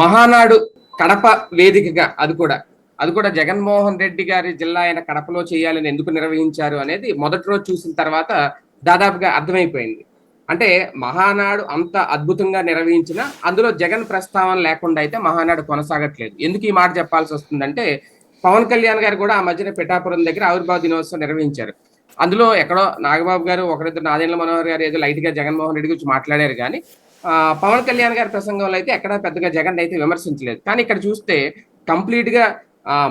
మహానాడు కడప వేదికగా అది కూడా. అది కూడా జగన్మోహన్ రెడ్డి గారి జిల్లా అయిన కడపలో చేయాలని ఎందుకు నిర్వహించారు అనేది మొదటి రోజు చూసిన తర్వాత దాదాపుగా అర్థమైపోయింది. అంటే మహానాడు అంత అద్భుతంగా నిర్వహించిన అందులో జగన్ ప్రస్తావన లేకుండా అయితే మహానాడు కొనసాగట్లేదు. ఎందుకు ఈ మాట చెప్పాల్సి వస్తుందంటే పవన్ కళ్యాణ్ గారు కూడా ఆ మధ్యన పిఠాపురం దగ్గర ఆవిర్భావ దినోత్సవం నిర్వహించారు. అందులో ఎక్కడో నాగబాబు గారు ఒకరిద్దరు నాదేంద్ర మనోహర్ గారు ఏదో లైట్గా జగన్మోహన్ రెడ్డి గురించి మాట్లాడారు కానీ పవన్ కళ్యాణ్ గారి ప్రసంగంలో అయితే ఎక్కడా పెద్దగా జగన్ అయితే విమర్శించలేదు. కానీ ఇక్కడ చూస్తే కంప్లీట్గా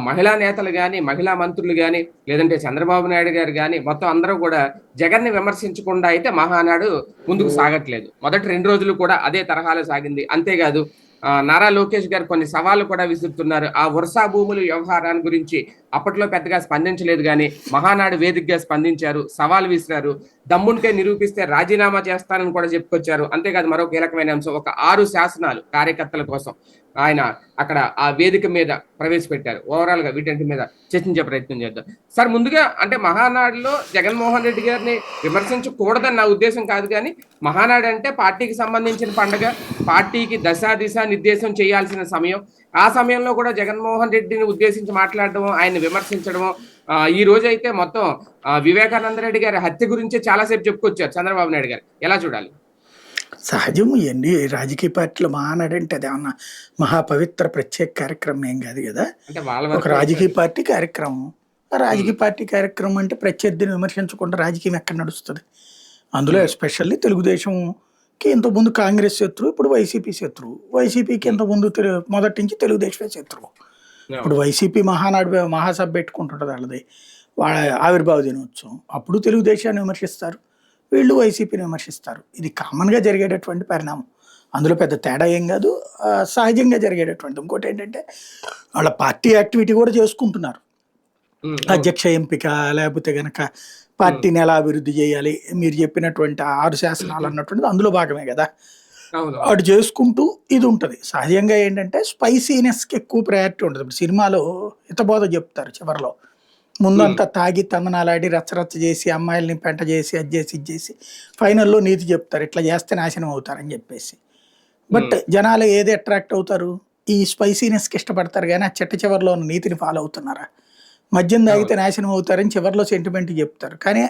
మహిళా నేతలు కానీ మహిళా మంత్రులు కానీ లేదంటే చంద్రబాబు నాయుడు గారు కానీ మొత్తం అందరూ కూడా జగన్ని విమర్శించకుండా అయితే మహానాడు ముందుకు సాగట్లేదు. మొదటి రెండు రోజులు కూడా అదే తరహాలో సాగింది. అంతేకాదు ఆ, నారా లోకేష్ గారు కొన్ని సవాళ్ళు కూడా విసురుతున్నారు. ఆ వరుస భూముల వ్యవహారాన్ని గురించి అప్పట్లో పెద్దగా స్పందించలేదు కానీ మహానాడు వేదికగా స్పందించారు సవాల్ విసిరారు దమ్ముంటే నిరూపిస్తే రాజీనామా చేస్తానని కూడా చెప్పుకొచ్చారు. అంతేకాదు మరో కీలకమైన అంశం ఒక ఆరు శాసనాలు కార్యకర్తల కోసం ఆయన అక్కడ ఆ వేదిక మీద ప్రవేశపెట్టారు. ఓవరాల్గా వీటన్నిటి మీద చర్చించే ప్రయత్నం చేద్దాం. సార్ ముందుగా అంటే మహానాడులో జగన్మోహన్ రెడ్డి గారిని విమర్శించకూడదని నా ఉద్దేశం కాదు కానీ మహానాడు అంటే పార్టీకి సంబంధించిన పండుగ పార్టీకి దశ దిశ నిర్దేశం చేయాల్సిన సమయం ఆ సమయంలో కూడా జగన్మోహన్ రెడ్డిని ఉద్దేశించి మాట్లాడడం ఆయన విమర్శించడం ఈ రోజు అయితే మొత్తం వివేకానంద రెడ్డి గారి హత్య గురించి చాలాసేపు చెప్పుకొచ్చారు చంద్రబాబు నాయుడు గారు. ఎలా చూడాలి? సహజం ఇవన్నీ రాజకీయ పార్టీలు మహానాడంటే అది ఏమన్నా మహాపవిత్ర ప్రత్యేక కార్యక్రమం ఏం కాదు కదా. ఒక రాజకీయ పార్టీ కార్యక్రమం. రాజకీయ పార్టీ కార్యక్రమం అంటే ప్రత్యర్థిని విమర్శించకుండా రాజకీయం ఎక్కడ నడుస్తుంది? అందులో ఎస్పెషల్లీ తెలుగుదేశంకి ఇంతకుముందు కాంగ్రెస్ శత్రువు ఇప్పుడు వైసీపీ శత్రువు. వైసీపీకి ఇంతకుముందు తెలు మొదటి నుంచి తెలుగుదేశమే శత్రువు. ఇప్పుడు వైసీపీ మహానాడు మహాసభ పెట్టుకుంటుంటుంది వాళ్ళది. వాళ్ళ ఆవిర్భావ దినోత్సవం. అప్పుడు తెలుగుదేశాన్ని విమర్శిస్తారు. వీళ్ళు వైసీపీని విమర్శిస్తారు. ఇది కామన్గా జరిగేటటువంటి పరిణామం. అందులో పెద్ద తేడా ఏం కాదు. సహజంగా జరిగేటటువంటి ఇంకోటి ఏంటంటే వాళ్ళ పార్టీ యాక్టివిటీ కూడా చేసుకుంటున్నారు. ఉమ్, అధ్యక్ష ఎంపిక లేకపోతే గనక పార్టీని ఎలా అభివృద్ధి చేయాలి? మీరు చెప్పినటువంటి ఆరు శాసనాలు అన్నటువంటిది అందులో భాగమే కదా? అటు చేసుకుంటూ ఇది ఉంటుంది. సహజంగా ఏంటంటే స్పైసీనెస్కి ఎక్కువ ప్రయారిటీ ఉంటుంది ఇప్పుడు సినిమాలో హితబోధ చెప్తారు చివరిలో. ముందంతా తాగి తందనాలాడి రచ్చరచ్చ చేసి అమ్మాయిల్ని పెంట చేసి అది చేసి ఇది చేసి ఫైనల్లో నీతి చెప్తారు. ఇట్లా చేస్తే నాశనం అవుతారని చెప్పేసి. బట్ జనాలు ఏది అట్రాక్ట్ అవుతారు? ఈ స్పైసీనెస్కి ఇష్టపడతారు కానీ ఆ చెట్ట చివరిలో ఉన్న నీతిని ఫాలో అవుతున్నారా? మద్యం తాగితే నాశనం అవుతారని చివరిలో సెంటిమెంట్ చెప్తారు. కానీ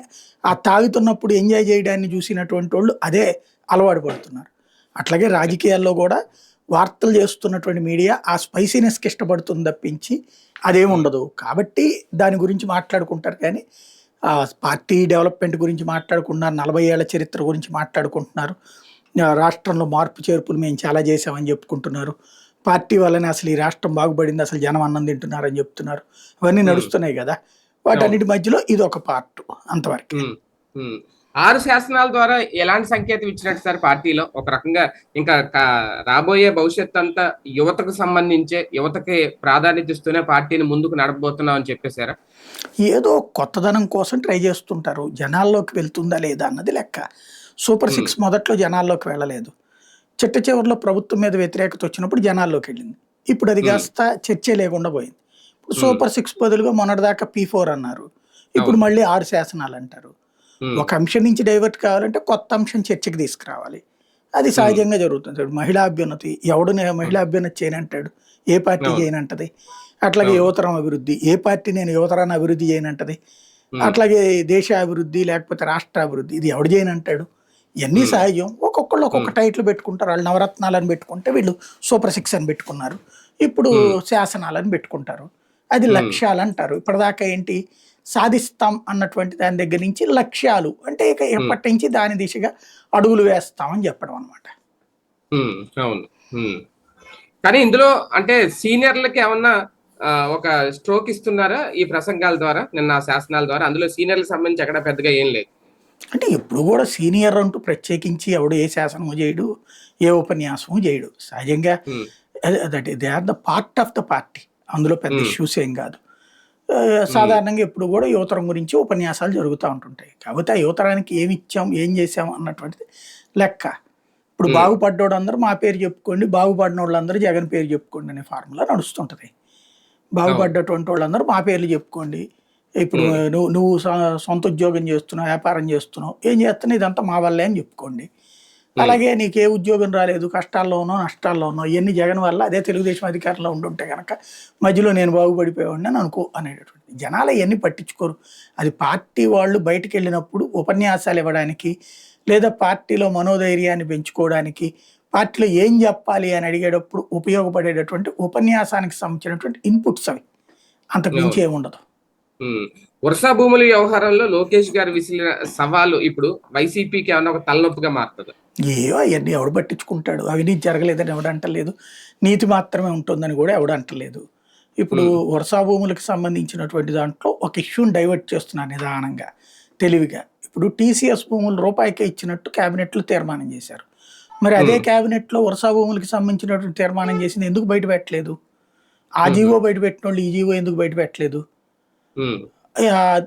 ఆ తాగుతున్నప్పుడు ఎంజాయ్ చేయడాన్ని చూసినటువంటి వాళ్ళు అదే అలవాటు పడుతున్నారు. అట్లాగే రాజకీయాల్లో కూడా వార్తలు చేస్తున్నటువంటి మీడియా ఆ స్పైసీనెస్కి ఇష్టపడుతుంది తప్పించి అదేం ఉండదు. కాబట్టి దాని గురించి మాట్లాడుకుంటారు. కానీ పార్టీ డెవలప్మెంట్ గురించి మాట్లాడుకుంటున్నారు నలభై ఏళ్ళ చరిత్ర గురించి మాట్లాడుకుంటున్నారు. రాష్ట్రంలో మార్పు చేర్పులు మేము చాలా చేసామని చెప్పుకుంటున్నారు. పార్టీ వల్లనే అసలు ఈ రాష్ట్రం బాగుపడింది అసలు జనం అన్నం తింటున్నారని చెప్తున్నారు. అవన్నీ నడుస్తున్నాయి కదా. వాటన్నిటి మధ్యలో ఇది ఒక పార్ట్ అంతవరకు. ఆరు శాసనాల ద్వారా ఎలాంటి సంకేతం ఇచ్చినట్టు సార్ పార్టీలో? ఒక రకంగా ఇంకా రాబోయే భవిష్యత్ అంతా యువతకు సంబంధించే యువతకి ప్రాధాన్యత ఇస్తూనే పార్టీని ముందుకు నడపబోతున్నాం అని చెప్పేశారా? ఏదో కొత్తదనం కోసం ట్రై చేస్తుంటారు. జనాల్లోకి వెళ్తుందా లేదా అన్నది లెక్క. సూపర్ సిక్స్ మొదట్లో జనాల్లోకి వెళ్ళలేదు. చిట్ట చివరిలో ప్రభుత్వం మీద వ్యతిరేకత వచ్చినప్పుడు జనాల్లోకి వెళ్ళింది. ఇప్పుడు అది కాస్త చర్చే లేకుండా పోయింది. ఇప్పుడు సూపర్ సిక్స్ బదులుగా మొన్నటిదాకా పీ ఫోర్ అన్నారు. ఇప్పుడు మళ్ళీ ఆరు శాసనాలు అంటారు. ఒక అంశం నుంచి డైవర్ట్ కావాలంటే కొత్త అంశం చర్చకి తీసుకురావాలి. అది సహజంగా జరుగుతుంది. మహిళా అభ్యున్నతి ఎవడు మహిళా అభ్యున్నతి చేయనంటాడు? ఏ పార్టీ. చేయనంటది? అట్లాగే. యువతరం అభివృద్ధి ఏ పార్టీ నేను యువతరాన్ని అభివృద్ధి చేయనంటది? అట్లాగే దేశ అభివృద్ధి లేకపోతే రాష్ట్ర అభివృద్ధి ఇది ఎవడు చేయనంటాడు? ఇవన్నీ. సహజం ఒక్కొక్కళ్ళు ఒక్కొక్క టైటిల్ పెట్టుకుంటారు. వాళ్ళు నవరత్నాలని పెట్టుకుంటే వీళ్ళు సూపర్ సిక్స్ అని పెట్టుకున్నారు. ఇప్పుడు. శాసనాలని పెట్టుకుంటారు. అది. లక్ష్యాలు అంటారు. ఇప్పటిదాకా ఏంటి? సాధిస్తాం అన్నటువంటి దాని దగ్గర నుంచి లక్ష్యాలు. అంటే ఇక ఎప్పటి నుంచి దాని దిశగా అడుగులు వేస్తామని చెప్పడం అనమాట అవును. కానీ ఇందులో అంటే సీనియర్లకి ఏమన్నా ఒక స్ట్రోక్ ఇస్తున్నారా ఈ ప్రసంగాల ద్వారా? నిన్న శాసనాల ద్వారా. అందులో సీనియర్లకు సంబంధించి ఎక్కడ పెద్దగా ఏం లేదు. అంటే ఎప్పుడు కూడా సీనియర్ అంటూ ప్రత్యేకించి ఎవడు ఏ శాసనము చేయడు ఏ ఉపన్యాసము చేయడు. సహజంగా that they are the part of the party. అందులో పెద్ద. ఇష్యూస్ ఏం కాదు. సాధారణంగా ఎప్పుడు కూడా యువతరం గురించి ఉపన్యాసాలు జరుగుతూ ఉంటుంటాయి. కాకపోతే ఆ యువతరానికి ఏమి ఇచ్చాం ఏం చేసాం అన్నటువంటిది లెక్క. ఇప్పుడు. బాగుపడ్డోడు అందరూ మా పేరు చెప్పుకోండి బాగుపడిన వాళ్ళందరూ జగన్ పేరు చెప్పుకోండి అనే ఫార్ములా నడుస్తుంటది. బాగుపడ్డటువంటి వాళ్ళందరూ మా పేర్లు చెప్పుకోండి ఇప్పుడు. నువ్వు నువ్వు సొంత ఉద్యోగం చేస్తున్నావు వ్యాపారం చేస్తున్నావు ఏం చేస్తున్నావు ఇదంతా మా వల్లే అని చెప్పుకోండి. అలాగే నీకు ఏ ఉద్యోగం రాలేదు కష్టాల్లో ఉన్నో నష్టాల్లో ఉన్నో ఇవన్నీ జగన్ వల్ల అదే తెలుగుదేశం అధికారంలో ఉండుంటే కనుక మధ్యలో నేను బాగుపడిపోయాడిని అని అనుకో అనేటటువంటి జనాలు అవన్నీ పట్టించుకోరు. అది పార్టీ వాళ్ళు బయటికి వెళ్ళినప్పుడు ఉపన్యాసాలు ఇవ్వడానికి లేదా పార్టీలో మనోధైర్యాన్ని పెంచుకోవడానికి పార్టీలో ఏం చెప్పాలి అని అడిగేటప్పుడు ఉపయోగపడేటటువంటి ఉపన్యాసానికి సంబంధించినటువంటి ఇన్పుట్స్ అవి. అంతకు మించి ఏముండదు. వర్షా భూముల వ్యవహారంలో లోకేష్ గారు విసిరిన సవాలు ఇప్పుడు వైసీపీకి ఏమన్నా ఒక తలనొప్పిగా మారుతుంది? ఏవో అవన్నీ ఎవడు పట్టించుకుంటాడు. అవినీతి జరగలేదని ఎవడు అంటలేదు. నీతి మాత్రమే ఉంటుందని కూడా ఎవడు అంటలేదు. ఇప్పుడు వర్షా భూములకు సంబంధించినటువంటి దాంట్లో ఒక ఇష్యూని డైవర్ట్ చేస్తున్నారు నిదానంగా తెలివిగా. ఇప్పుడు టీసీఎస్ భూములు రూపాయికే ఇచ్చినట్టు క్యాబినెట్లో తీర్మానం చేశారు. మరి అదే క్యాబినెట్లో వర్షా భూములకి సంబంధించినటువంటి తీర్మానం చేసింది ఎందుకు బయట పెట్టలేదు? ఆ జీవో బయట పెట్టిన వాళ్ళు ఈ జీవో ఎందుకు బయట పెట్టలేదు?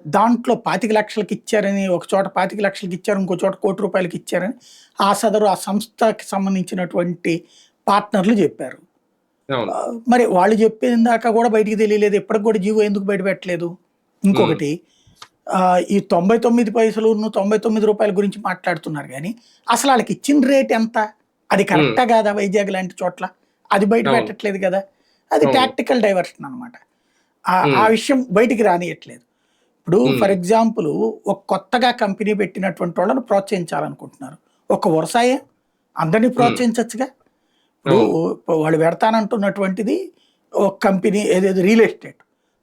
దాంట్లో పాతిక లక్షలకి ఇచ్చారని ఒక చోట పాతిక లక్షలకి ఇచ్చారు ఇంకో చోట కోటి రూపాయలకి ఇచ్చారని ఆ సదరు ఆ సంస్థకి సంబంధించినటువంటి పార్ట్నర్లు చెప్పారు. మరి వాళ్ళు చెప్పిన దాకా కూడా బయటికి తెలియలేదు ఎప్పటికి కూడా జీవో ఎందుకు బయట పెట్టలేదు? ఇంకొకటి ఈ తొంభై తొమ్మిది పైసలు తొంభై తొమ్మిది రూపాయల గురించి మాట్లాడుతున్నారు కానీ అసలు వాళ్ళకి ఇచ్చిన రేట్ ఎంత? అది కరెక్టా కాదా వైజాగ్ లాంటి చోట్ల? అది బయట. పెట్టట్లేదు కదా? అది అవును. టాక్టికల్ డైవర్షన్ అనమాట ఆ. విషయం బయటికి రానియట్లేదు. ఇప్పుడు. ఫర్ ఎగ్జాంపుల్ ఒక కొత్తగా కంపెనీ పెట్టినటువంటి వాళ్ళని ప్రోత్సహించాలనుకుంటున్నారు. ఒక వ్యవసాయం అందరినీ ప్రోత్సహించచ్చుగా? ఇప్పుడు వాళ్ళు పెడతానంటున్నటువంటిది ఒక కంపెనీ ఏదేది రియల్ ఎస్టేట్.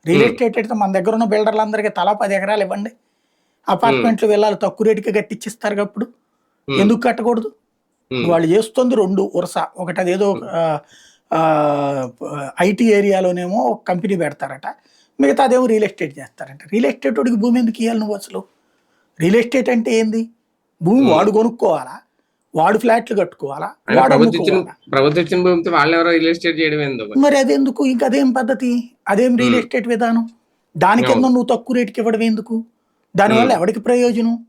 రియల్. ఎస్టేట్ అయితే మన దగ్గర ఉన్న బిల్డర్లందరికీ తలా పది ఎకరాలు ఇవ్వండి. అపార్ట్మెంట్లు వెళ్ళాలి తక్కువ రేటుకి కట్టించిస్తారు అప్పుడు. ఎందుకు కట్టకూడదు. వాళ్ళు చేస్తుంది రెండు వరుస. ఒకటి అదేదో ఐటీ ఏరియాలోనేమో ఒక కంపెనీ పెడతారట. మిగతా అదేమో రియల్ ఎస్టేట్ చేస్తారంట. రియల్ ఎస్టేట్ వాడికి భూమి ఎందుకు ఇవ్వాలి నువ్వు అసలు? రియల్ ఎస్టేట్ అంటే ఏంది? భూమి వాడు కొనుక్కోవాలా? వాడు ఫ్లాట్లు కట్టుకోవాలా? రియల్ ఎస్టేట్ చేయడం మరి? అదెందుకు? ఇంకా అదేం పద్ధతి? అదేం రియల్. ఎస్టేట్ విధానం? దాని కింద నువ్వు తక్కువ రేటుకి ఇవ్వడం ఎందుకు? దానివల్ల. ఎవరికి ప్రయోజనం?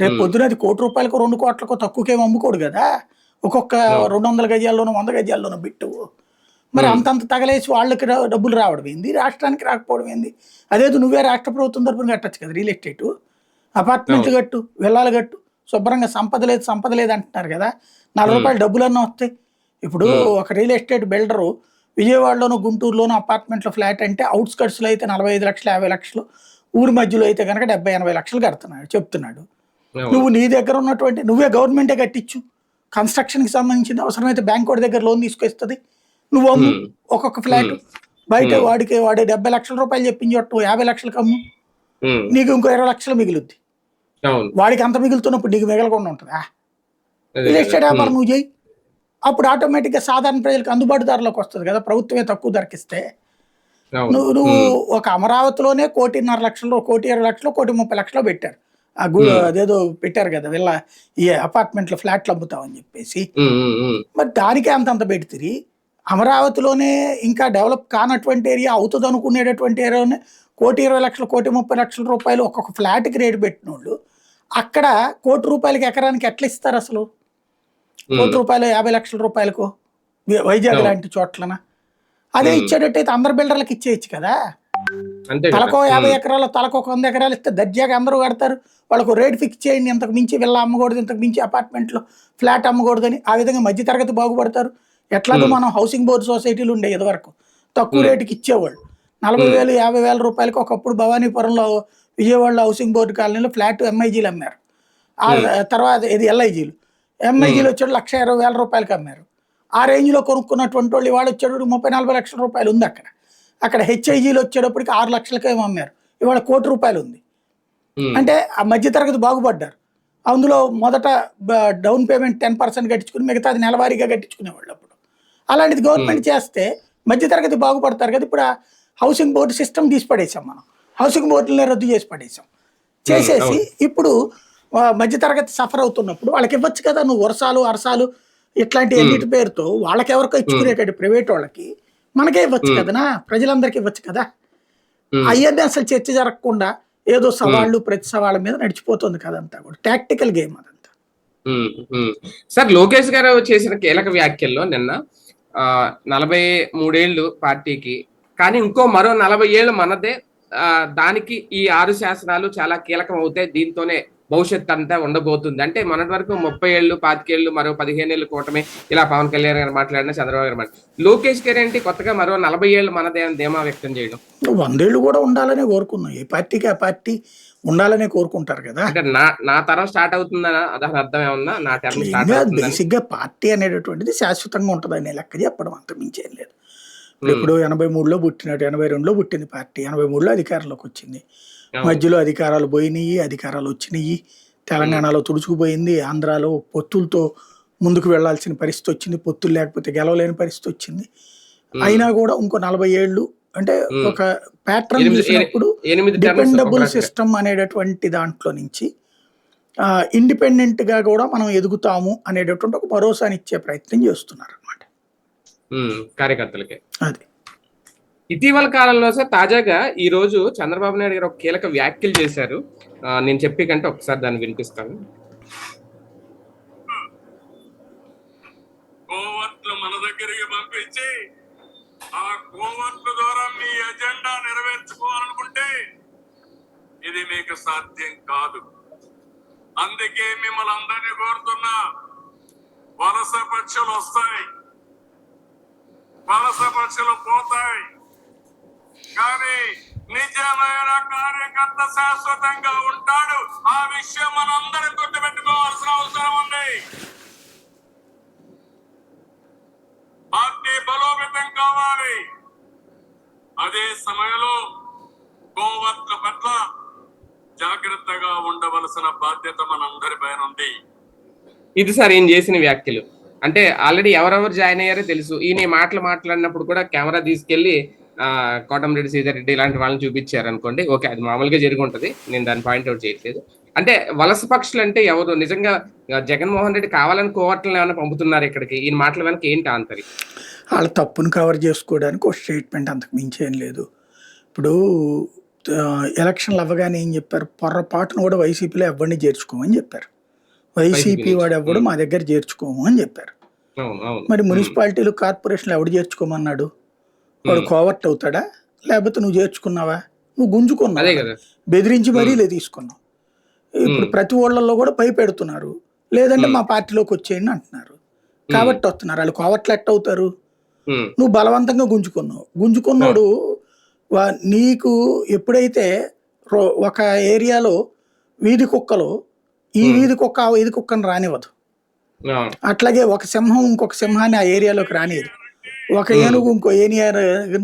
రేపు. పొద్దున అది కోటి రూపాయలకు రెండు కోట్లకు తక్కువకేం అమ్ముకోడు కదా? ఒక్కొక్క. రెండు వందల గజాల్లోనూ వంద గజాల్లోనూ బిట్టు మరి Hmm. అంతంత తగలేసి వాళ్ళకి డబ్బులు రావడం ఏంది రాష్ట్రానికి రాకపోవడం ఏంది అదేదో నువ్వే రాష్ట్ర ప్రభుత్వం తరపున కట్టచ్చు కదా రియల్ ఎస్టేట్ అపార్ట్మెంట్లు కట్టు వెళ్ళాలి కట్టు శుభ్రంగా సంపద లేదు సంపద లేదు అంటున్నారు కదా నాలుగు Hmm. రూపాయలు డబ్బులన్నా వస్తాయి ఇప్పుడు Hmm. ఒక రియల్ ఎస్టేట్ బిల్డరు విజయవాడలోను గుంటూరులోను అపార్ట్మెంట్లో ఫ్లాట్ అంటే అవుట్స్కట్స్లో అయితే నలభై ఐదు లక్షలు యాభై లక్షలు ఊరి మధ్యలో అయితే కనుక డెబ్బై ఎనభై లక్షలు కడుతున్నాడు చెప్తున్నాడు. నువ్వు నీ దగ్గర ఉన్నటువంటి నువ్వే గవర్నమెంటే కట్టించు కన్స్ట్రక్షన్కి సంబంధించిన అవసరమైతే బ్యాంక్ వాడి దగ్గర లోన్ తీసుకొస్తుంది నువ్వు అమ్ము. ఒక్కొక్క ఫ్లాట్. బయట. వాడికి వాడి డెబ్బై లక్షల రూపాయలు చెప్పించి నువ్వు యాభై లక్షలకు అమ్ము. నీకు ఇంకో ఇరవై లక్షలు మిగులుద్ది వాడికి అంత మిగులుతున్నప్పుడు నీకు మిగలకుండా ఉంటుందా రియల్. ఎస్టేట్ వ్యాపారం. నువ్వు చేయి అప్పుడు ఆటోమేటిక్గా సాధారణ ప్రజలకు అందుబాటు ధరలోకి వస్తుంది కదా ప్రభుత్వమే తక్కువ ధరకిస్తే. నువ్వు నువ్వు. ఒక అమరావతిలోనే కోటిన్నర లక్షలు కోటి ఇరవై లక్షలు కోటి ముప్పై లక్షలు పెట్టారు ఆ గు. అదేదో పెట్టారు కదా వీళ్ళ ఈ అపార్ట్మెంట్లో ఫ్లాట్లు అమ్ముతామని చెప్పేసి. మరి దానికే అంతంత పెడితిరి అమరావతిలోనే ఇంకా డెవలప్ కానటువంటి ఏరియా అవుతుంది అనుకునేటటువంటి ఏరియాలోనే కోటి ఇరవై లక్షలు కోటి ముప్పై లక్షల రూపాయలు ఒక్కొక్క ఫ్లాట్కి రేటు పెట్టిన వాళ్ళు అక్కడ కోటి రూపాయలకి ఎకరానికి ఎట్లా ఇస్తారు అసలు కోటి. రూపాయలు యాభై లక్షల రూపాయలకు వైజాగ్. లాంటి చోట్లన అదే. ఇచ్చేటట్టయితే అందరు బిల్డర్లకు ఇచ్చేయచ్చు కదా అంతే. తలకో యాభై. ఎకరాలు తలకో వంద ఎకరాలు ఇస్తే దర్జాగా అందరూ కడతారు వాళ్ళకు రేట్ ఫిక్స్ చేయండి ఇంతకు మించి విల్ల అమ్మకూడదు ఇంతకు మించి అపార్ట్మెంట్లో ఫ్లాట్ అమ్మకూడదని ఆ విధంగా మధ్యతరగతి బాగుపడతారు. ఎట్లాగో. మనం హౌసింగ్ బోర్డు సొసైటీలు ఉండే ఇదివరకు. తక్కువ. రేటుకి ఇచ్చేవాళ్ళు. నలభై వేలు యాభై వేల రూపాయలకి ఒకప్పుడు భవానీపురంలో విజయవాడలో హౌసింగ్ బోర్డు కాలనీలో ఫ్లాట్ ఎంఐజీలు అమ్మారు. ఆ తర్వాత ఇది ఎల్ఐజీలు ఎంఐజీలు వచ్చాడు లక్ష ఇరవై వేల రూపాయలకి అమ్మారు. ఆ రేంజ్లో కొనుక్కున్నటువంటి వాళ్ళు ఇవాళ వచ్చేటప్పుడు ముప్పై నలభై లక్షల రూపాయలు ఉంది అక్కడ. అక్కడ హెచ్ఐజీలు వచ్చేటప్పటికి ఆరు లక్షలకే అమ్మారు. ఇవాళ కోటి రూపాయలు ఉంది. అంటే ఆ మధ్యతరగతి బాగుపడ్డారు. అందులో మొదట డౌన్ పేమెంట్ టెన్ పర్సెంట్ కట్టించుకుని మిగతాది నెలవారీగా కట్టించుకునేవాళ్ళు అప్పుడు. అలాంటిది గవర్నమెంట్ చేస్తే మధ్యతరగతి బాగుపడతారు కదా ఇప్పుడు హౌసింగ్ బోర్డు సిస్టమ్ తీసి పడేసాం మనం. హౌసింగ్ బోర్డులనే రద్దు చేసి పడేసాం చేసేసి ఇప్పుడు మధ్యతరగతి సఫర్ అవుతున్నప్పుడు వాళ్ళకి ఇవ్వచ్చు కదా నువ్వు వరసాలు అరసాలు ఇట్లాంటి ఎన్నిటి పేరుతో వాళ్ళకి ఎవరికో ఇచ్చుకునేటట్టు ప్రైవేట్ వాళ్ళకి మనకే ఇవ్వచ్చు Hmm. కదనా? ప్రజలందరికీ ఇవ్వచ్చు కదా. అవన్నీ అసలు చర్చ జరగకుండా ఏదో సవాళ్ళు ప్రతి సవాళ్ళ మీద నడిచిపోతుంది కదంతా కూడా. టాక్టికల్ గేమ్ అదంతా. సార్ లోకేష్ గారు చేసిన కీలక వ్యాఖ్యల్లో నిన్న ఆ, నలభై మూడేళ్ళు పార్టీకి కానీ ఇంకో మరో నలభై ఏళ్ళు మనదే దానికి ఈ ఆరు శాసనాలు చాలా కీలకం అవుతాయి దీంతోనే భవిష్యత్ అంతా ఉండబోతుంది. అంటే మొన్నటి వరకు ముప్పై ఏళ్ళు పాతికేళ్ళు మరో పదిహేను ఏళ్ళు కూటమి ఇలా పవన్ కళ్యాణ్ గారు మాట్లాడిన చంద్రబాబు గారు లోకేష్ గారు ఏంటి కొత్తగా మరో నలభై ఏళ్ళు అని ధీమా వ్యక్తం చేయడం? వందేళ్ళు కూడా ఉండాలనే కోరుకున్నాం ఏ పార్టీకి ఆ పార్టీ ఉండాలనే కోరుకుంటారు కదా. అంటే నా నా తరం స్టార్ట్ అవుతుందని దాని అర్థం ఏమన్నా? నా టర్మ్ స్టార్ట్ బేసిక్గా పార్టీ అనేటటువంటిది శాశ్వతంగా ఉంటుంది అనే లెక్క చెప్పడం అంత మించేం లేదు. ఇప్పుడు ఇప్పుడు ఎనభై మూడులో పుట్టినట్టు ఎనభై రెండులో పుట్టింది పార్టీ ఎనభై మూడులో అధికారంలోకి వచ్చింది. మధ్యలో అధికారాలు పోయినాయి అధికారాలు వచ్చినాయి. తెలంగాణలో తుడుచుకుపోయింది. ఆంధ్రాలో పొత్తులతో ముందుకు వెళ్ళాల్సిన పరిస్థితి వచ్చింది. పొత్తులు లేకపోతే గెలవలేని పరిస్థితి వచ్చింది. అయినా కూడా ఇంకో నలభై ఏళ్ళు అంటే. ఒక ప్యాటర్న్ చూసినప్పుడు డిపెండబుల్. సిస్టమ్ అనేటటువంటి దాంట్లో నుంచి ఇండిపెండెంట్గా కూడా మనం ఎదుగుతాము అనేటటువంటి ఒక భరోసాని ఇచ్చే ప్రయత్నం చేస్తున్నారు అనమాట కార్యకర్తలకి. అది. ఇటీవల కాలంలో సార్ తాజాగా ఈ రోజు చంద్రబాబు నాయుడు గారు ఒక కీలక వ్యాఖ్యలు చేశారు. నేను చెప్పే కంటే ఒకసారి దాన్ని వినిపిస్తాను. కోవర్ట్లు మన దగ్గరికి పంపించి ఆ కోవర్ట్ల ద్వారా మీ ఎజెండా నెరవేర్చుకోవాలనుకుంటే ఇది మీకు సాధ్యం కాదు. అందుకే మిమ్మల్ని అందరినీ కోరుతున్నా వలస పక్షులు వస్తాయి. వలస పక్షులు పోతాయి. కానీ నిజమైన కార్యకర్త శాశ్వతంగా ఉంటాడు. ఆ విషయం మనందరం గుర్తుపెట్టుకోవాల్సిన అవసరం ఉంది. పార్టీ బలోపేతం కావాలి. అదే సమయంలో గోవర్ల పట్ల జాగ్రత్తగా ఉండవలసిన బాధ్యత మనందరి పైన ఉంది. ఇది సార్ ఈయన చేసిన వ్యాఖ్యలు. అంటే ఆల్రెడీ ఎవరెవరు జాయిన్ అయ్యారో తెలుసు. ఈయన మాటలు మాట్లాడినప్పుడు కూడా కెమెరా తీసుకెళ్ళి ఆ, కోటమిరెడ్డి సీతారెడ్డి ఇలాంటి వాళ్ళని చూపించారు అనుకోండి ఓకే అది మామూలుగా జరిగి ఉంటది నేను దాన్ని పాయింట్అవుట్ చేయట్లేదు. అంటే వలస పక్షులు అంటే ఎవరు? నిజంగా జగన్మోహన్ రెడ్డి కావాలని కోవట్లను ఏమైనా పంపుతున్నారు ఇక్కడికి? ఈయన మాటల వెనక ఏంటి ఆంతరి వాళ్ళ తప్పును కవర్ చేసుకోవడానికి ఒక స్టేట్మెంట్ అంతకు మించి ఏం లేదు. ఇప్పుడు ఎలక్షన్లు అవ్వగానే ఏం చెప్పారు? పొర్రపాటును కూడా వైసీపీలో ఎవరిని చేర్చుకోమని చెప్పారు. వైసీపీ. వాడు ఎవడు మా దగ్గర చేర్చుకోము అని చెప్పారు. మరి మున్సిపాలిటీలు కార్పొరేషన్లు ఎవడు చేర్చుకోమన్నాడు? వాడు. కోవర్ట్ అవుతాడా? లేకపోతే నువ్వు చేర్చుకున్నావా? నువ్వు గుంజుకున్నావు? బెదిరించి మరీ లే తీసుకున్నావు. ఇప్పుడు. ప్రతి ఊళ్ళల్లో కూడా భయపెడుతున్నారు లేదంటే ఉమ్. మా పార్టీలోకి వచ్చేయండి అంటున్నారు. కాబట్టి వస్తున్నారు. వాళ్ళు కోవట్లు ఎట్ట అవుతారు? నువ్వు బలవంతంగా గుంజుకున్నావు. గుంజుకున్నాడు నీకు ఎప్పుడైతే ఒక ఏరియాలో వీధి కుక్కలు ఈ. వీధి కుక్క ఆ వీధి కుక్కను రానివ్వదు. అట్లాగే ఒక సింహం ఇంకొక సింహాన్ని ఆ ఏరియాలోకి రానియదు ఒక. ఏనుగు ఇంకో ఏనియా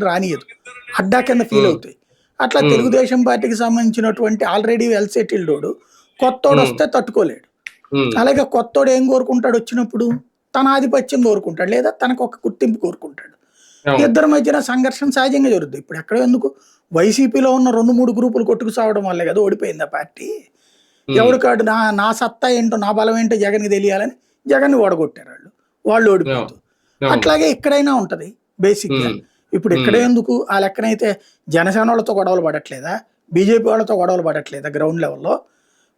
రానియదు. అడ్డా కింద ఫీల్. అవుతాయి. అట్లా. తెలుగుదేశం పార్టీకి సంబంధించినటువంటి ఆల్రెడీ వెల్ సెటిల్డోడు కొత్తోడు. వస్తే తట్టుకోలేడు. అలాగే కొత్తోడు ఏం కోరుకుంటాడు వచ్చినప్పుడు? తన ఆధిపత్యం కోరుకుంటాడు లేదా తనకు ఒక గుర్తింపు కోరుకుంటాడు. ఇద్దరి మధ్యన సంఘర్షణ సహజంగా జరుగుతుంది ఇప్పుడు ఎక్కడ ఎందుకు? వైసీపీలో ఉన్న రెండు మూడు గ్రూపులు కొట్టుకు సావడం వల్లే కదా ఓడిపోయింది ఆ పార్టీ. ఎవడు కాడు? నా నా సత్తా ఏంటో నా బలం ఏంటో జగన్కి తెలియాలని జగన్ని ఓడగొట్టారు వాళ్ళు. వాళ్ళు ఓడిపోతూ అవును. అట్లాగే ఇక్కడైనా ఉంటది బేసిక్గా ఇప్పుడు ఇక్కడ ఎందుకు ఆ లెక్కనైతే జనసేన వాళ్ళతో గొడవలు పడట్లేదా? బీజేపీ వాళ్ళతో గొడవలు పడట్లేదా గ్రౌండ్ లెవెల్లో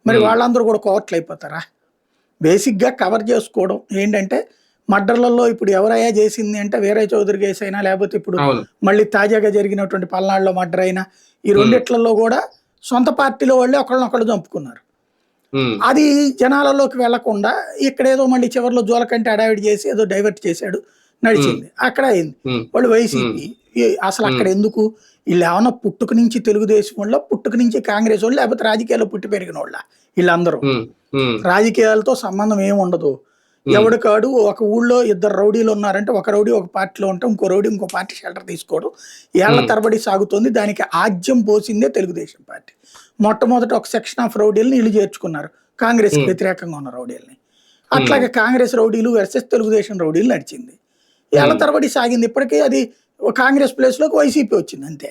మరి. వాళ్ళందరూ కూడా కోవట్లు అయిపోతారా? బేసిక్గా కవర్ చేసుకోవడం ఏంటంటే మర్డర్లలో ఇప్పుడు ఎవరయ్యా చేసింది అంటే వేరే చౌదరి కేసు అయినా లేకపోతే ఇప్పుడు మళ్ళీ తాజాగా జరిగినటువంటి పల్నాడులో మర్డర్ అయినా ఈ రెండిట్లలో కూడా సొంత పార్టీలో వాళ్ళే ఒకళ్ళనొకళ్ళు చంపుకున్నారు. అది జనాలలోకి వెళ్ళకుండా ఇక్కడేదో మళ్ళీ చివరిలో జోలకంటే అడావిడి చేసి ఏదో డైవర్ట్ చేశాడు నడిచింది. అక్కడ అయింది. వాళ్ళు వైసీపీ. అసలు అక్కడ ఎందుకు? వీళ్ళు ఏమన్నా పుట్టుక నుంచి తెలుగుదేశం వాళ్ళ పుట్టుక నుంచి కాంగ్రెస్ వాళ్ళు లేకపోతే రాజకీయాల్లో పుట్టి పెరిగిన వాళ్ళ? వీళ్ళందరూ. రాజకీయాలతో సంబంధం ఏమి ఉండదు. ఎవడు కాడు ఒక ఊళ్ళో ఇద్దరు రౌడీలు ఉన్నారంటే ఒక రౌడీ ఒక పార్టీలో ఉంటే ఇంకో రౌడీ ఇంకో పార్టీ షెల్టర్ తీసుకోవడం ఏళ్ళ. తరబడి సాగుతోంది దానికి ఆజ్యం పోసిందే తెలుగుదేశం పార్టీ. మొట్టమొదట ఒక సెక్షన్ ఆఫ్ రౌడీలను వీళ్ళు చేర్చుకున్నారు కాంగ్రెస్. వ్యతిరేకంగా ఉన్న రౌడీల్ని అట్లాగే కాంగ్రెస్ రౌడీలు వర్సెస్ తెలుగుదేశం రౌడీలు నడిచింది Hmm. తరబడి సాగింది ఇప్పటికీ అది కాంగ్రెస్ ప్లేస్లోకి వైసీపీ వచ్చింది అంతే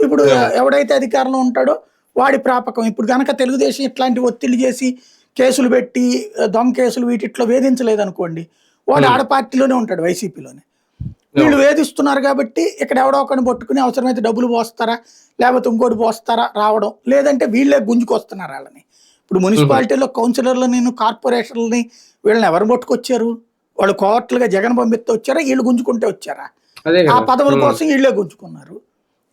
ఇప్పుడు. ఎవడైతే అధికారంలో ఉంటాడో వాడి ప్రాపకం ఇప్పుడు గనక తెలుగుదేశం ఇట్లాంటి ఒత్తిడి చేసి కేసులు పెట్టి దొంగ కేసులు వీటిట్లో వేధించలేదు అనుకోండి వాడు. ఆడ పార్టీలోనే ఉంటాడు వైసీపీలోనే వీళ్ళు వేధిస్తున్నారు కాబట్టి ఇక్కడ ఎవడో ఒకరిని పట్టుకుని అవసరమైతే డబ్బులు పోస్తారా? లేకపోతే ఇంకోటి పోస్తారా? రావడం. లేదంటే వీళ్ళే గుంజుకొస్తున్నారు వాళ్ళని. ఇప్పుడు మున్సిపాలిటీలో కౌన్సిలర్లని కార్పొరేషన్లని వీళ్ళని ఎవరు పట్టుకొచ్చారు? వాళ్ళు కోర్టులుగా జగన్ పంపిస్తే వచ్చారా? వీళ్ళు గుంజుకుంటే వచ్చారా? ఆ పదవుల కోసం వీళ్ళే గుంజుకున్నారు.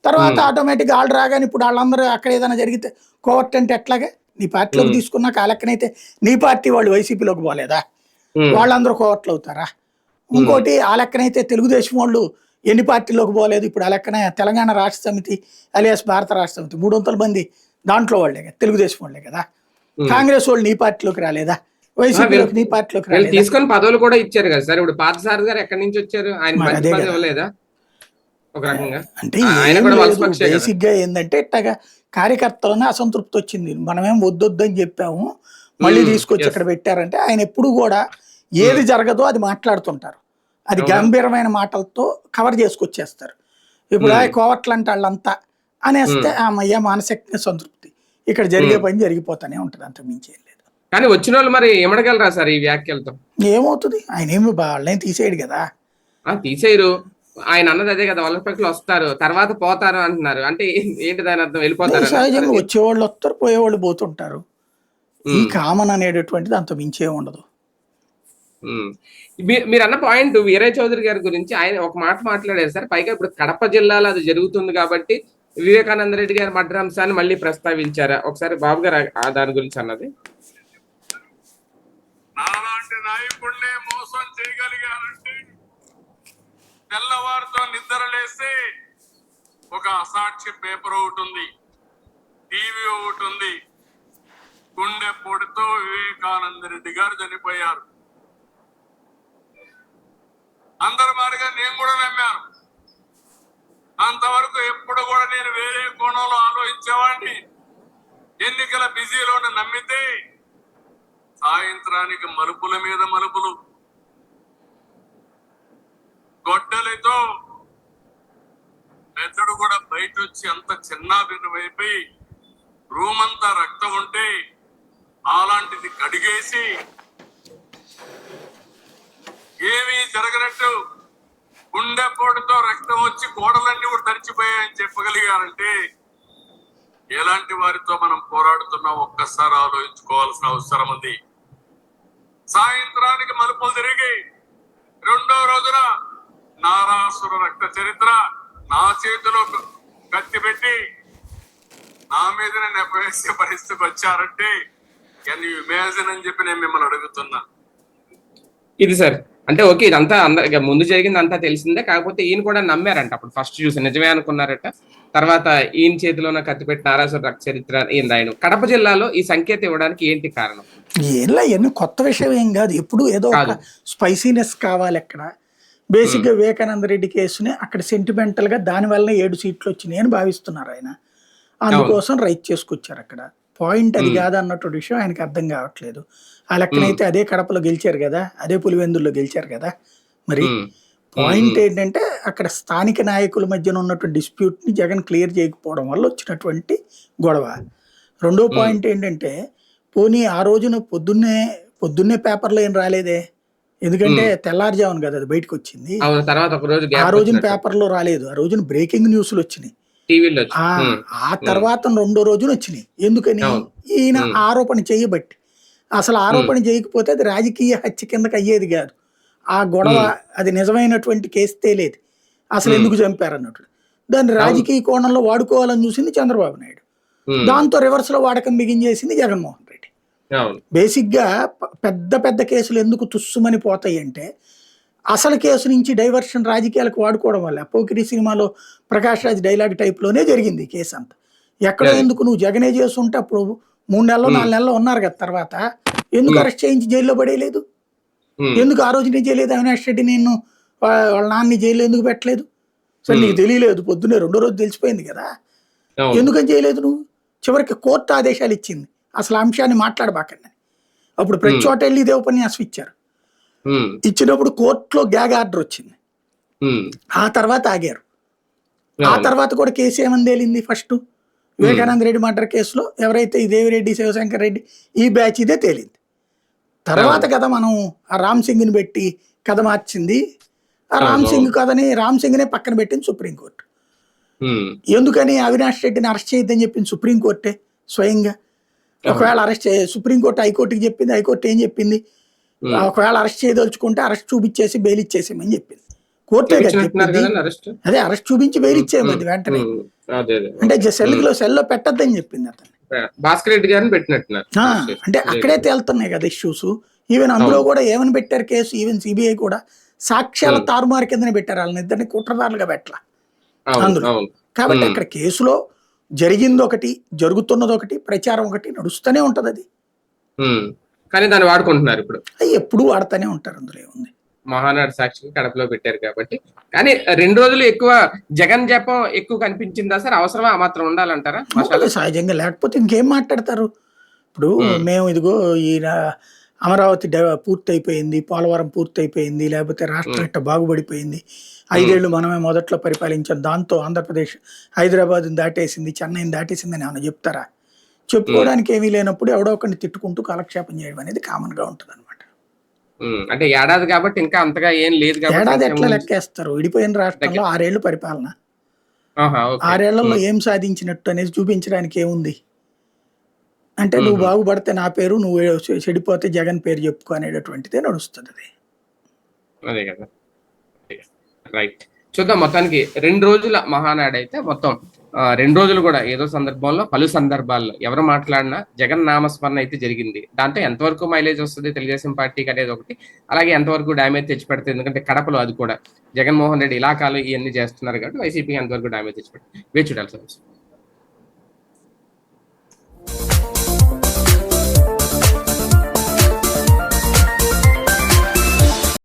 తర్వాత. ఆటోమేటిక్గా వాళ్ళు రాగానే ఇప్పుడు వాళ్ళందరూ అక్కడ ఏదైనా జరిగితే కోర్ట్ అంటే ఎట్లాగే? నీ పార్టీలోకి. తీసుకున్నాక ఆ లెక్కనైతే నీ పార్టీ వాళ్ళు వైసీపీలోకి పోలేదా? వాళ్ళందరూ కోవట్లు అవుతారా? ఇంకోటి ఆ లెక్కనైతే తెలుగుదేశం వాళ్ళు ఎన్ని పార్టీలోకి పోలేదు. ఇప్పుడు ఆ లెక్కన తెలంగాణ రాష్ట్ర సమితి అలియాస్ భారత రాష్ట్ర సమితి మూడు వందల మంది దాంట్లో వాళ్ళే కదా తెలుగుదేశం వాళ్ళే కదా. కాంగ్రెస్ వాళ్ళు నీ పార్టీలోకి రాలేదా? వైసీపీలోకి నీ పార్టీలోకి రాలేదా? తీసుకొని పదవులు కూడా ఇచ్చారు కదా సార్. ఇప్పుడు పార్థసారథి గారు ఎక్కడి నుంచి వచ్చారు? ఆయన ఒక రకంగా. అంటే. బేసిక్గా ఏంటంటే ఇట్టగా కార్యకర్తలనే అసంతృప్తి వచ్చింది. మనమేం వద్దొద్దు అని చెప్పాము. మళ్ళీ తీసుకొచ్చి. ఇక్కడ పెట్టారంటే ఆయన ఎప్పుడు కూడా ఏది జరగదో అది మాట్లాడుతుంటారు. అది? గంభీరమైన మాటలతో కవర్ చేసుకొచ్చేస్తారు. ఇప్పుడు Hmm. ఆ కోవట్లు అంటే వాళ్ళంతా అనేస్తే అమ్మయ్య మానసిక సంతృప్తి. ఇక్కడ జరిగే Hmm. పని జరిగిపోతానే ఉంటది అంత మించి లేదు. కానీ వచ్చిన వాళ్ళు మరి ఎమడగలరా సార్ ఈ వ్యాఖ్యలతో? ఏమవుతుంది? ఆయన ఏమి వాళ్ళని తీసేయడు కదా. ఆ తీసేయరు. ఆయన అన్నది అదే కదా వలస పక్షులు వస్తారు. తర్వాత పోతారు అంటున్నారు. అంటే ఏంటి దాని అర్థం? వెళ్ళిపోతారు సహజంగా వచ్చేవాళ్ళు వస్తారు పోయేవాళ్ళు పోతుంటారు. ఈ. కామన్ అనేటటువంటిది అంత మించే ఉండదు. మీరు అన్న పాయింట్ వీరయ్య చౌదరి గారి గురించి ఆయన ఒక మాట మాట్లాడారు సార్. పైగా ఇప్పుడు కడప జిల్లాలో అది జరుగుతుంది కాబట్టి వివేకానంద రెడ్డి గారి మద్రాంశాన్ని మళ్ళీ ప్రస్తావించారా? ఒకసారి బాబు గారు ఆ- దాని గురించి అన్నది. నాలాంటి నాయకుడినే మోసం చేయగలిగారంటే తెల్లవారితో నిద్ర ఒక అసాక్షి పేపర్ ఒకటి ఉంది. టీవీ ఒకటి ఉంది. గుండె పొడితో వివేకానంద రెడ్డి గారు చనిపోయారు. అందరి మారిగా నేను కూడా నమ్మాను. అంతవరకు ఎప్పుడు కూడా నేను వేరే కోణంలో ఆలోచించేవాడిని. ఎన్నికల బిజీలోనే నమ్మితే సాయంత్రానికి మలుపుల మీద మలుపులు. గొడ్డలితో మెదడు కూడా బయట వచ్చి అంత చిన్న భిన్నమైపోయి రూమ్ అంతా రక్తం ఉంటే అలాంటిది కడిగేసి ఏమీ జరగనట్టు గుండెపోటుతో రక్తం వచ్చి గోడలన్నీ కూడా తడిచిపోయాయని చెప్పగలిగారంటే ఎలాంటి వారితో మనం పోరాడుతున్నాం? ఒక్కసారి ఆలోచించుకోవాల్సిన అవసరం ఉంది. సాయంత్రానికి మలుపులు తిరిగి రెండో రోజున నారాసుర రక్త చరిత్ర నా చేతిలో కత్తి పెట్టి నా మీదనే నెప్పవేసే పరిస్థితికి వచ్చారంటే కెన్ యూ ఇమాజిన్ అని చెప్పి నేను మిమ్మల్ని అడుగుతున్నా. ఇది సార్ అంటే ఓకే ఇదంతా అంద ఇక ముందు జరిగింది అంతా తెలిసిందే కాకపోతే ఈయన కూడా నమ్మారంట అప్పుడు ఫస్ట్ చూసి. నిజమే అనుకున్నారట. తర్వాత ఈయన చేతిలోన కత్తిపెట్టి నారాసుర రక్త చరిత్ర ఈయన రాయను కడప జిల్లాలో ఈ సంకేతం ఇవ్వడానికి ఏంటి కారణం? ఏంలా ఎన్ని కొత్త విషయం ఏం కాదు. ఎప్పుడు ఏదో. స్పైసీనెస్ కావాలి అక్కడ. బేసిక్గా వివేకానంద రెడ్డి కేసుని అక్కడ సెంటిమెంటల్గా దాని వల్ల ఏడు సీట్లు వచ్చినాయి అని భావిస్తున్నారు ఆయన. అందుకోసం రైట్ చేసుకొచ్చారు అక్కడ. పాయింట్ అది. కాదు అన్నట్టు విషయం ఆయనకి అర్థం కావట్లేదు. ఆ లెక్కనైతే అదే కడపలో గెలిచారు కదా అదే పులివెందుల్లో గెలిచారు కదా మరి. పాయింట్ ఏంటంటే అక్కడ స్థానిక నాయకుల మధ్యన ఉన్నటువంటి డిస్ప్యూట్ని జగన్ క్లియర్ చేయకపోవడం వల్ల వచ్చినటువంటి గొడవ. రెండో పాయింట్ ఏంటంటే పోనీ ఆ రోజున పొద్దున్నే పొద్దున్నే పేపర్లో ఏం రాలేదే? ఎందుకంటే తెల్లారుజామున కదా అది బయటకు వచ్చింది. ఆ రోజున పేపర్లో రాలేదు. ఆ రోజున బ్రేకింగ్ న్యూస్లు వచ్చినాయి. ఆ తర్వాత రెండో రోజున వచ్చినాయి. ఎందుకని. ఈయన. ఆరోపణ చేయబట్టి. అసలు ఆరోపణ చేయకపోతే అది రాజకీయ హత్య కిందకి అయ్యేది కాదు. ఆ గొడవ అది నిజమైనటువంటి కేసు తేలేదు. అసలు. ఎందుకు చంపారు అన్నట్టు. దాన్ని రాజకీయ కోణంలో వాడుకోవాలని చూసింది చంద్రబాబు నాయుడు. దాంతో రివర్స్లో వాడకం బిగించేసింది జగన్మోహన్ రెడ్డి. అవును. బేసిక్గా ప- పెద్ద పెద్ద కేసులు ఎందుకు తుస్సుమని పోతాయి అంటే అసలు కేసు నుంచి డైవర్షన్ రాజకీయాలకు వాడుకోవడం వల్ల పోకిరి సినిమాలో ప్రకాష్ రాజ్ డైలాగ్ టైప్లోనే జరిగింది కేసు అంతా ఎక్కడో. ఎందుకు నువ్వు జగనే చేస్తుంటే అప్పుడు మూడు నెలలు. నాలుగు నెలలు ఉన్నారు కదా తర్వాత. ఎందుకు. అరెస్ట్ చేయించి జైల్లో పడేయలేదు? ఎందుకు ఆ రోజు నీ చేయలేదు? అవినాష్ రెడ్డి నేను వాళ్ళ నాన్నని జైల్లో ఎందుకు పెట్టలేదు? సరే నీకు. తెలియలేదు పొద్దున్నే రెండో రోజు తెలిసిపోయింది కదా. ఎందుకని చేయలేదు నువ్వు? చివరికి కోర్టు ఆదేశాలు ఇచ్చింది. అసలు అంశాన్ని మాట్లాడబాకండి. అప్పుడు ప్రతి. చోట వెళ్ళి ఇదే ఉపన్యాసం ఇచ్చారు. ఇచ్చినప్పుడు కోర్టులో గ్యాగ్ ఆర్డర్ వచ్చింది. ఆ తర్వాత ఆగారు. ఆ. తర్వాత కూడా కేసు ఏమని తేలింది ఫస్ట్? వివేకానంద రెడ్డి మర్డర్ కేసులో ఎవరైతే ఈ దేవిరెడ్డి శివశంకర్ రెడ్డి ఈ బ్యాచ్ ఇదే తేలింది. తర్వాత. కదా మనం ఆ రామ్ సింగ్ని పెట్టి కథ మార్చింది. ఆ రామ్ సింగ్ కథని రామ్ సింగ్నే పక్కన పెట్టింది సుప్రీంకోర్టు. ఎందుకని అవినాష్ రెడ్డిని అరెస్ట్ చేయొద్దని చెప్పింది సుప్రీంకోర్టే స్వయంగా? ఒకవేళ అరెస్ట్ సుప్రీంకోర్టు హైకోర్టుకి చెప్పింది హైకోర్టు ఏం చెప్పింది. ఒకవేళ అరెస్ట్ చేయదలుచుకుంటే అరెస్ట్ చూపించేసి బెయిల్ ఇచ్చేసేమని చెప్పింది. కోర్టే కదా చెప్పింది. అదే అరెస్ట్ చూపించి బెయిల్ ఇచ్చేయమంది వెంటనే. ఉమ్, అదే అదే. అంటే సెల్లో సెల్లో పెట్టద్దని చెప్పింది అతన్ని భాస్కర్ రెడ్డి గారిని పెట్టినట్టున్నారు. అంటే అక్కడే తేలుతున్నాయి కదా ఇష్యూస్ ఈవెన్ అందులో కూడా ఏమని పెట్టారు కేసు ఈవెన్ సిబిఐ కూడా. సాక్ష్యాల. తారుమారు కిందనే పెట్టారు. వాళ్ళని ఇద్దరిని కుట్రదారులుగా పెట్టాల. అందులో. కాబట్టి. అక్కడ కేసులో జరిగింది ఒకటి జరుగుతున్నది ఒకటి ప్రచారం ఒకటి నడుస్తూనే ఉంటది అది. కానీ దాన్ని వాడుకుంటున్నారు ఇప్పుడు. ఎప్పుడూ వాడుతూనే ఉంటారు అందులో ఏముంది? మహానాడు సాక్షిగా కడపలో పెట్టారు కాబట్టి. కానీ రెండు రోజులు ఎక్కువ జగన్ జపం ఎక్కువ కనిపించిందా సార్? అవసరమా? ఆ మాత్రం ఉండాలంటారా? సహజంగా. లేకపోతే ఇంకేం మాట్లాడతారు? ఇప్పుడు. మేము ఇదిగో ఈయన అమరావతి డెవ- పూర్తయిపోయింది పోలవరం పూర్తయిపోయింది లేకపోతే రాష్ట్రం. ఇట్ట బాగుపడిపోయింది. ఐదేళ్ళు మనమే మొదట్లో పరిపాలించాం. దాంతో ఆంధ్రప్రదేశ్ హైదరాబాద్ దాటేసింది చెన్నైని దాటేసింది అని ఏమైనా చెప్తారా? చెప్పుకోవడానికి ఏమీ లేనప్పుడు ఎవడో ఒకరిని తిట్టుకుంటూ కాలక్షేపం చేయడం అనేది కామన్గా ఉంటుంది. అంటే ఏడాది కాబట్టి ఇంకా అంతగా ఏం లేదు కాబట్టి ఏడాది ఎట్లా లెక్కేస్తారు? విడిపోయిన రాష్ట్రంలో ఆరేళ్ళు పరిపాలన. ఆరేళ్ళలో. ఏం సాధించినట్టు అనేది చూపించడానికి ఏముంది? అంటే నువ్వు. బాగుపడితే నా పేరు నువ్వు చెడిపోతే జగన్ పేరు చెప్పుకో అనేటటువంటిదే నడుస్తుంది అది అదే కదా. రైట్. చూద్దాం మొత్తానికి. రెండు రోజుల మహానాడు అయితే మొత్తం రెండు రోజులు కూడా ఏదో సందర్భంలో పలు సందర్భాల్లో ఎవరు మాట్లాడినా జగన్ నామస్మరణ అయితే జరిగింది. దాంతో ఎంతవరకు మైలేజ్ వస్తుంది తెలుగుదేశం పార్టీకి అనేది ఒకటి. అలాగే ఎంతవరకు డ్యామేజ్ తెచ్చిపెడుతుంది ఎందుకంటే కడపలో అది కూడా. జగన్మోహన్ రెడ్డి ఇలాకాలు ఇవన్నీ చేస్తున్నారు కాబట్టి వైసీపీకి ఎంతవరకు డ్యామేజ్ తెచ్చిపెడుతుంది. వేచి చూడాలి సార్.